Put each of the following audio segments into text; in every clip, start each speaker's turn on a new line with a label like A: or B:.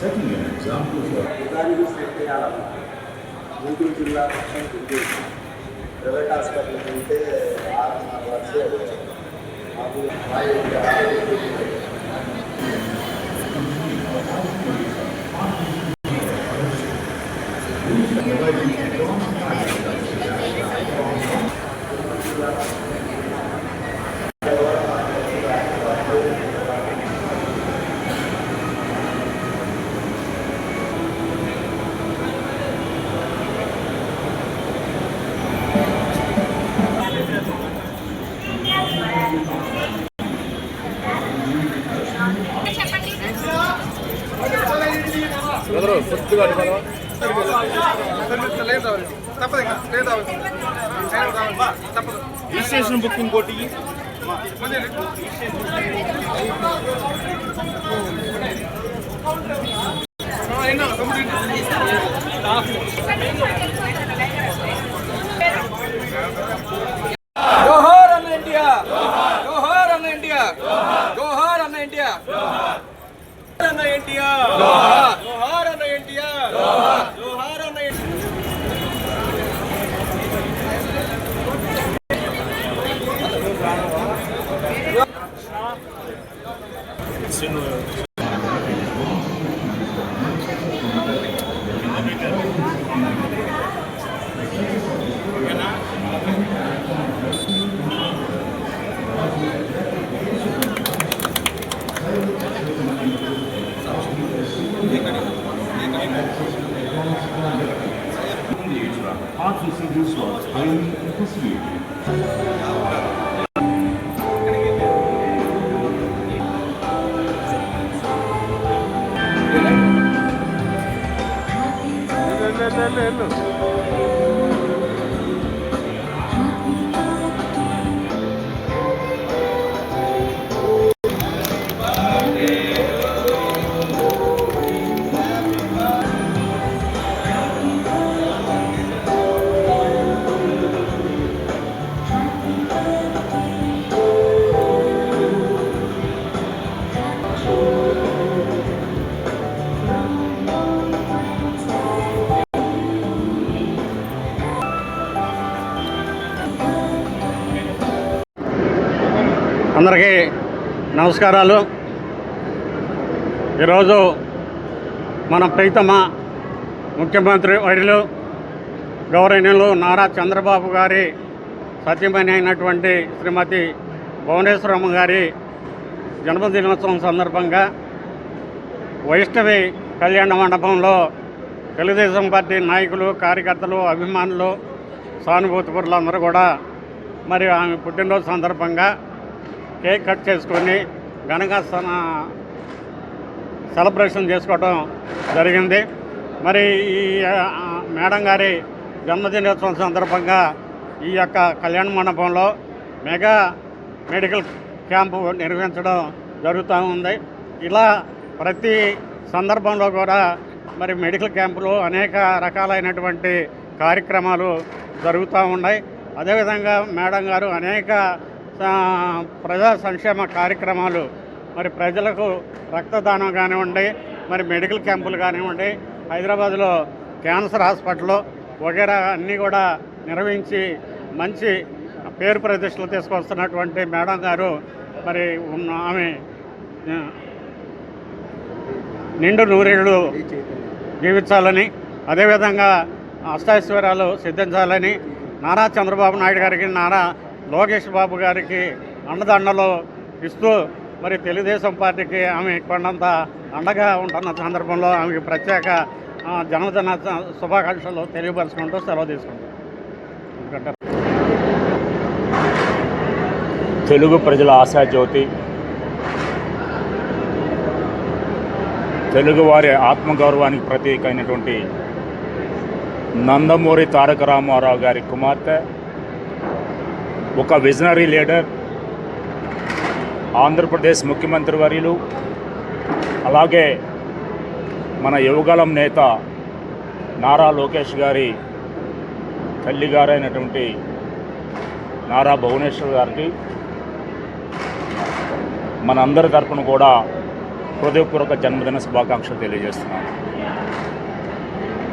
A: setting an example for
B: Ugadi చేయాల గుంటూరు జిల్లా మొత్తం తిరిగి ప్రైవేట్ హాస్పిటల్కి వెళ్తే ఆరున్నర లక్షలు మాకు
C: 얘들아, 버스
D: 가지 마라. రిజిస్ట్రేషన్ బుకింగ్ కోటి జోహార్ అన్న ఇండియా. జోహార్ అన్న ఇండియా. జోహార్ అన్న ఇండియా.
A: అన్న ఇండియా. 50 50 50.
E: అందరికీ నమస్కారాలు. ఈరోజు మన ప్రీతమ ముఖ్యమంత్రి వైద్యులు గౌరవనీయులు నారా చంద్రబాబు గారి సత్యమణి అయినటువంటి శ్రీమతి భువనేశ్వరమ్మ గారి జన్మదినోత్సవం సందర్భంగా వైష్ణవి కళ్యాణ మండపంలో తెలుగుదేశం పార్టీ నాయకులు కార్యకర్తలు అభిమానులు సానుభూతిపరులు అందరూ కూడా మరి ఆమె పుట్టినరోజు సందర్భంగా కేక్ కట్ చేసుకొని ఘనంగా సెలబ్రేషన్ చేసుకోవడం జరిగింది. మరి ఈ మేడం గారి జన్మదినోత్సవం సందర్భంగా ఈ యొక్క కళ్యాణ మండపంలో మెగా మెడికల్ క్యాంపు నిర్వహించడం జరుగుతూ ఉంది. ఇలా ప్రతి సందర్భంలో కూడా మరి మెడికల్ క్యాంపులు అనేక రకాలైనటువంటి కార్యక్రమాలు జరుగుతూ ఉన్నాయి. అదేవిధంగా మేడం గారు అనేక ప్రజా సంక్షేమ కార్యక్రమాలు మరి ప్రజలకు రక్తదానం కానివ్వండి మరి మెడికల్ క్యాంపులు కానివ్వండి హైదరాబాద్లో క్యాన్సర్ హాస్పిటల్ వగేరా అన్నీ కూడా నిర్వహించి మంచి పేరు ప్రతిష్టలు తీసుకొస్తున్నటువంటి మేడం గారు మరి ఆమె నిండు నూరేళ్ళు జీవించాలని అదేవిధంగా అష్టాశ్వర్యాలు సిద్ధించాలని నారా చంద్రబాబు నాయుడు గారికి నారా లోకేష్ బాబు గారికి అండదండలు ఇస్తూ మరి తెలుగుదేశం పార్టీకి ఆమె కొండంత అండగా ఉంటున్న సందర్భంలో ఆమెకి ప్రత్యేక జనదన జన్మదిన శుభాకాంక్షలు తెలియపరచుకుంటూ సెలవు తీసుకుంటాం. ఎందుకంటే
C: తెలుగు ప్రజల ఆశాజ్యోతి తెలుగువారి ఆత్మగౌరవానికి ప్రతీక అయినటువంటి నందమూరి తారక రామారావు గారి కుమార్తె ఒక విజనరీ లీడర్ ఆంధ్రప్రదేశ్ ముఖ్యమంత్రి వర్యులు అలాగే మన యువగలం నేత నారా లోకేష్ గారి తల్లిగారైనటువంటి నారా భువనేశ్వర్ గారికి మనందరి తరపున కూడా హృదయపూర్వక జన్మదిన శుభాకాంక్షలు తెలియజేస్తున్నాను.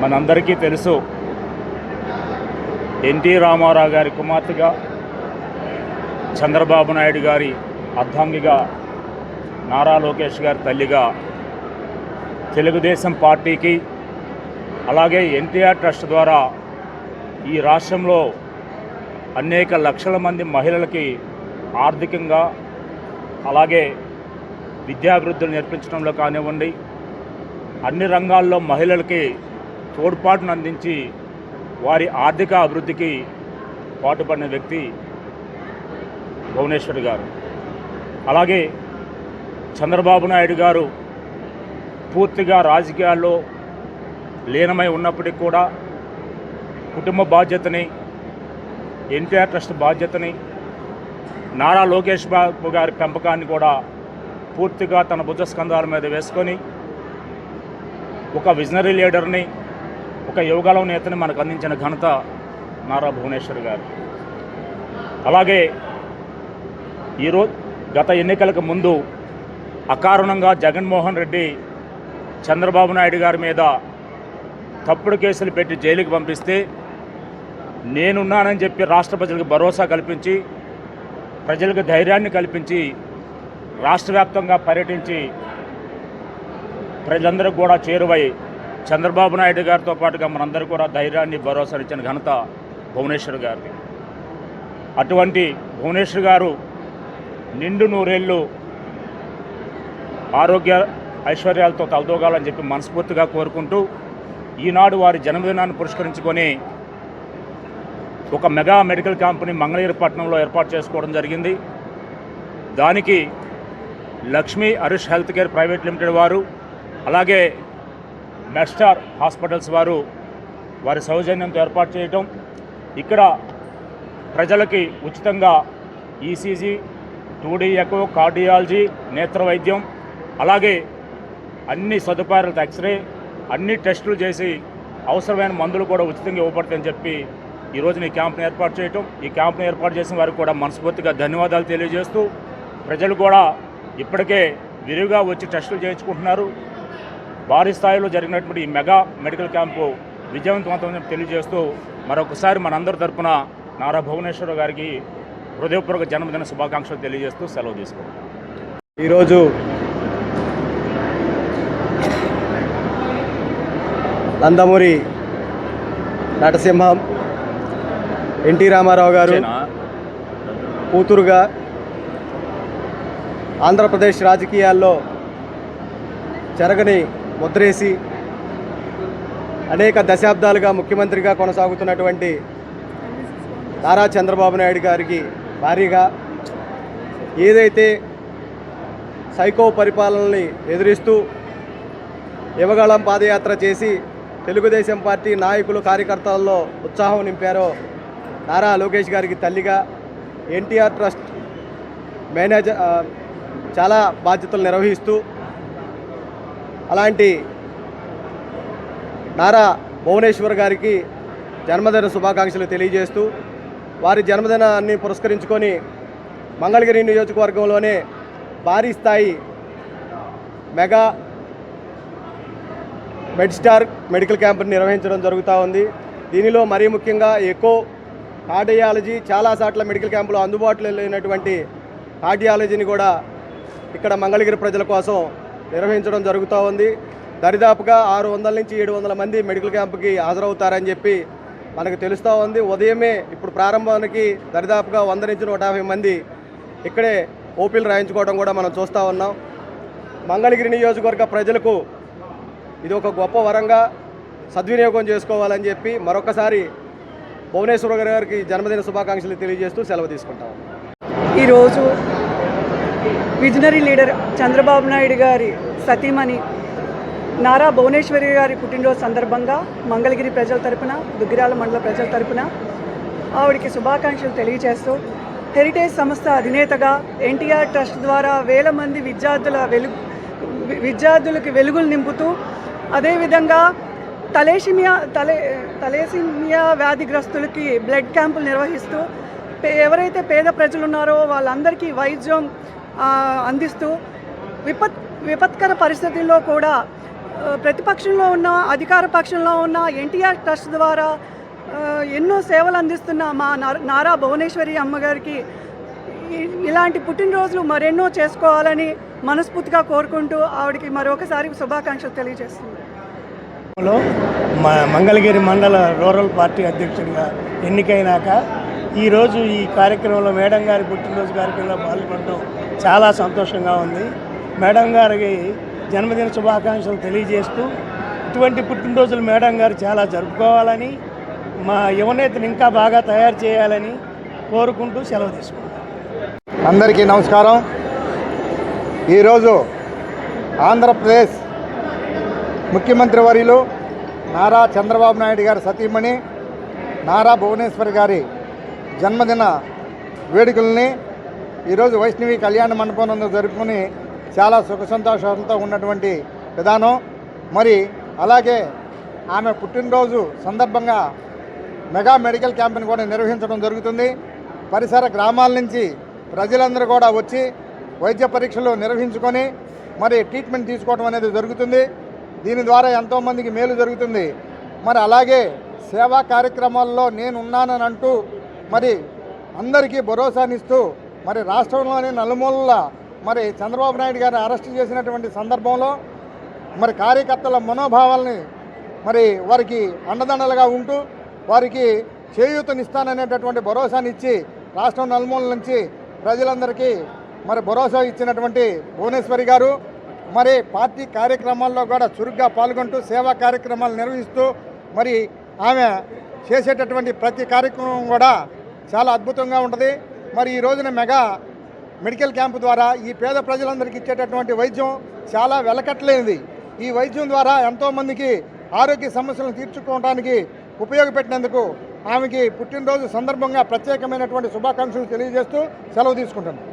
C: మనందరికీ తెలుసు ఎన్టీ రామారావు గారి కుమార్తెగా చంద్రబాబు నాయుడు గారి అర్ధాంగిగా నారా లోకేష్ గారి తల్లిగా తెలుగుదేశం పార్టీకి అలాగే ఎన్టీఆర్ ట్రస్ట్ ద్వారా ఈ రాష్ట్రంలో అనేక లక్షల మంది మహిళలకి ఆర్థికంగా అలాగే విద్యాభివృద్ధులు నేర్పించడంలో కానివ్వండి అన్ని రంగాల్లో మహిళలకి తోడ్పాటును అందించి వారి ఆర్థిక అభివృద్ధికి పాటుపడిన వ్యక్తి భువనేశ్వర్ గారు. అలాగే చంద్రబాబు నాయుడు గారు పూర్తిగా రాజకీయాల్లో లీనమై ఉన్నప్పటికీ కూడా కుటుంబ బాధ్యతని ఎన్టీఆర్ ట్రస్ట్ బాధ్యతని నారా లోకేష్ బాబు గారి పెంపకాన్ని కూడా పూర్తిగా తన భుజ స్కంధాల మీద వేసుకొని ఒక విజనరీ లీడర్ని ఒక యువగలం నేతని మనకు అందించిన ఘనత నారా భువనేశ్వర్ గారు. అలాగే ఈరోజు గత ఎన్నికలకు ముందు అకారణంగా జగన్మోహన్ రెడ్డి చంద్రబాబు నాయుడు గారి మీద తప్పుడు కేసులు పెట్టి జైలుకి పంపిస్తే నేనున్నానని చెప్పి రాష్ట్ర ప్రజలకు భరోసా కల్పించి ప్రజలకు ధైర్యాన్ని కల్పించి రాష్ట్ర వ్యాప్తంగా పర్యటించి ప్రజలందరూ కూడా చేరువై చంద్రబాబు నాయుడు గారితో పాటుగా మనందరూ కూడా ధైర్యాన్ని భరోసా ఇచ్చిన ఘనత భువనేశ్వర్ గారిది. అటువంటి భువనేశ్వర్ గారు నిండు నూరేళ్ళు ఆరోగ్య ఐశ్వర్యాలతో తలదోగాలని చెప్పి మనస్ఫూర్తిగా కోరుకుంటూ ఈనాడు వారి జన్మదినాన్ని పురస్కరించుకొని ఒక మెగా మెడికల్ క్యాంప్ని మంగళగిరిపట్నంలో ఏర్పాటు చేసుకోవడం జరిగింది. దానికి Lakshmi Harish health care private limited వారు అలాగే మెస్టార్ హాస్పిటల్స్ వారు వారి సౌజన్యంతో ఏర్పాటు చేయటం. ఇక్కడ ప్రజలకి ఉచితంగా ఈసీజీ టూడీ ఎకో కార్డియాలజీ నేత్ర వైద్యం అలాగే అన్ని సదుపాయాలతో ఎక్స్రే అన్ని టెస్టులు చేసి అవసరమైన మందులు కూడా ఉచితంగా ఇవ్వబడతాయని చెప్పి ఈరోజు ఈ క్యాంప్ను ఏర్పాటు చేయటం. ఈ క్యాంప్ను ఏర్పాటు చేసిన వారికి కూడా మనస్ఫూర్తిగా ధన్యవాదాలు తెలియజేస్తూ ప్రజలు కూడా ఇప్పటికే విరివిగా వచ్చి టెస్టులు చేయించుకుంటున్నారు. భారీ స్థాయిలో జరిగినటువంటి ఈ మెగా మెడికల్ క్యాంపు విజయవంతమవుతుందని తెలియజేస్తూ మరొకసారి మనందరి తరపున నారా భువనేశ్వర గారికి హృదయపూర్వక జన్మదిన శుభాకాంక్షలు తెలియజేస్తూ సెలవు తీసుకుంటాం
F: ఈరోజు నందమూరి నరసింహం ఎన్టీ రామారావు గారు కూతురుగా ఆంధ్రప్రదేశ్ రాజకీయాల్లో చెరగని ముద్రేసి అనేక దశాబ్దాలుగా ముఖ్యమంత్రిగా కొనసాగుతున్నటువంటి నారా చంద్రబాబు నాయుడు గారికి భారీగా ఏదైతే సైకో పరిపాలనని ఎదిరిస్తూ యువగళం పాదయాత్ర చేసి తెలుగుదేశం పార్టీ నాయకులు కార్యకర్తల్లో ఉత్సాహం నింపారో నారా లోకేష్ గారికి తల్లిగా ఎన్టీఆర్ ట్రస్ట్ మేనేజర్ చాలా బాధ్యతలు నిర్వహిస్తూ అలాంటి నారా భువనేశ్వర్ గారికి జన్మదిన శుభాకాంక్షలు తెలియజేస్తూ వారి జన్మదినాన్ని పురస్కరించుకొని మంగళగిరి నియోజకవర్గంలోనే భారీ స్థాయి మెగా మెడ్స్టార్ మెడికల్ క్యాంప్ని నిర్వహించడం జరుగుతూ ఉంది. దీనిలో మరీ ముఖ్యంగా ఎకో కార్డియాలజీ చాలా సార్ల మెడికల్ క్యాంపులో అందుబాటులో లేనటువంటి కార్డియాలజీని కూడా ఇక్కడ మంగళగిరి ప్రజల కోసం నిర్వహించడం జరుగుతూ ఉంది. దరిదాపుగా ఆరు వందల నుంచి ఏడు వందల మంది మెడికల్ క్యాంప్కి హాజరవుతారని చెప్పి మనకు తెలుస్తూ ఉంది ఉదయమే ఇప్పుడు ప్రారంభానికి దరిదాపుగా వంద నుంచి నూట యాభై మంది ఇక్కడే ఓపీలు రాయించుకోవడం కూడా మనం చూస్తూ ఉన్నాం. మంగళగిరి నియోజకవర్గ ప్రజలకు ఇది ఒక గొప్ప వరంగా సద్వినియోగం చేసుకోవాలని చెప్పి మరొకసారి భువనేశ్వర గారికి జన్మదిన శుభాకాంక్షలు తెలియజేస్తూ సెలవు తీసుకుంటాం.
G: ఈరోజు విజనరీ లీడర్ చంద్రబాబు నాయుడు గారి సతీమణి నారా భువనేశ్వరి గారి పుట్టినరోజు సందర్భంగా మంగళగిరి ప్రజల తరపున దుగ్గిరాల మండల ప్రజల తరపున ఆవిడకి శుభాకాంక్షలు తెలియజేస్తూ హెరిటేజ్ సంస్థ అధినేతగా ఎన్టీఆర్ ట్రస్ట్ ద్వారా వేల మంది విద్యార్థుల వెలుగు విద్యార్థులకి వెలుగులు నింపుతూ అదేవిధంగా తలేసిమియా తలే తలేసిమియా వ్యాధిగ్రస్తులకి బ్లడ్ క్యాంపులు నిర్వహిస్తూ ఎవరైతే పేద ప్రజలు ఉన్నారో వాళ్ళందరికీ వైద్యం అందిస్తూ విపత్ విపత్కర పరిస్థితుల్లో కూడా ప్రతిపక్షంలో ఉన్న అధికార పక్షంలో ఉన్న ఎన్టీఆర్ ట్రస్ట్ ద్వారా ఎన్నో సేవలు అందిస్తున్న మా నారా భువనేశ్వరి అమ్మగారికి ఇలాంటి పుట్టినరోజులు మరెన్నో చేసుకోవాలని మనస్ఫూర్తిగా కోరుకుంటూ ఆవిడకి మరొకసారి శుభాకాంక్షలు తెలియజేస్తుంది
H: లో మంగళగిరి మండల రూరల్ పార్టీ అధ్యక్షుడిగా ఎన్నికైనాక ఈరోజు ఈ కార్యక్రమంలో మేడం గారి పుట్టినరోజు కార్యక్రమంలో పాల్గొనడం చాలా సంతోషంగా ఉంది. మేడం గారికి జన్మదిన శుభాకాంక్షలు తెలియజేస్తూ ఇటువంటి పుట్టినరోజులు మేడం గారు చాలా జరుపుకోవాలని మా యువనేతను ఇంకా బాగా తయారు చేయాలని కోరుకుంటూ సెలవు తీసుకుంటాం
I: అందరికీ నమస్కారం. ఈరోజు ఆంధ్రప్రదేశ్ ముఖ్యమంత్రి వర్యులు నారా చంద్రబాబు నాయుడు గారి సతీమణి నారా భువనేశ్వరి గారి జన్మదిన వేడుకల్ని ఈరోజు వైష్ణవి కళ్యాణ మండపం నందు జరుపుకుని చాలా సుఖ సంతోషాలతో ఉన్నటువంటి విధానం. మరి అలాగే ఆమె పుట్టినరోజు సందర్భంగా మెగా మెడికల్ క్యాంప్ని కూడా నిర్వహించడం జరుగుతుంది. పరిసర గ్రామాల నుంచి ప్రజలందరూ కూడా వచ్చి వైద్య పరీక్షలు నిర్వహించుకొని మరి ట్రీట్మెంట్ తీసుకోవడం అనేది జరుగుతుంది. దీని ద్వారా ఎంతోమందికి మేలు జరుగుతుంది. మరి అలాగే సేవా కార్యక్రమాల్లో నేను ఉన్నానని అంటూ మరి అందరికీ భరోసానిస్తూ మరి రాష్ట్రంలోని నలుమూలల మరి చంద్రబాబు నాయుడు గారిని అరెస్ట్ చేసినటువంటి సందర్భంలో మరి కార్యకర్తల మనోభావాల్ని మరి వారికి అండదండలుగా ఉంటూ వారికి చేయూతనిస్తాననేటటువంటి భరోసానిచ్చి రాష్ట్రం నలుమూల నుంచి ప్రజలందరికీ మరి భరోసా ఇచ్చినటువంటి భువనేశ్వరి గారు మరి పార్టీ కార్యక్రమాల్లో కూడా చురుగ్గా పాల్గొంటూ సేవా కార్యక్రమాలు నిర్వహిస్తూ మరి ఆమె చేసేటటువంటి ప్రతి కార్యక్రమం కూడా చాలా అద్భుతంగా ఉంటుంది. మరి ఈ రోజున మెగా మెడికల్ క్యాంపు ద్వారా ఈ పేద ప్రజలందరికీ ఇచ్చేటటువంటి వైద్యం చాలా వెలకట్లేనిది ఈ వైద్యం ద్వారా ఎంతోమందికి ఆరోగ్య సమస్యలను తీర్చుకోవడానికి ఉపయోగపెట్టినందుకు ఆమెకి పుట్టినరోజు సందర్భంగా ప్రత్యేకమైనటువంటి శుభాకాంక్షలు తెలియజేస్తూ సెలవు తీసుకుంటున్నాను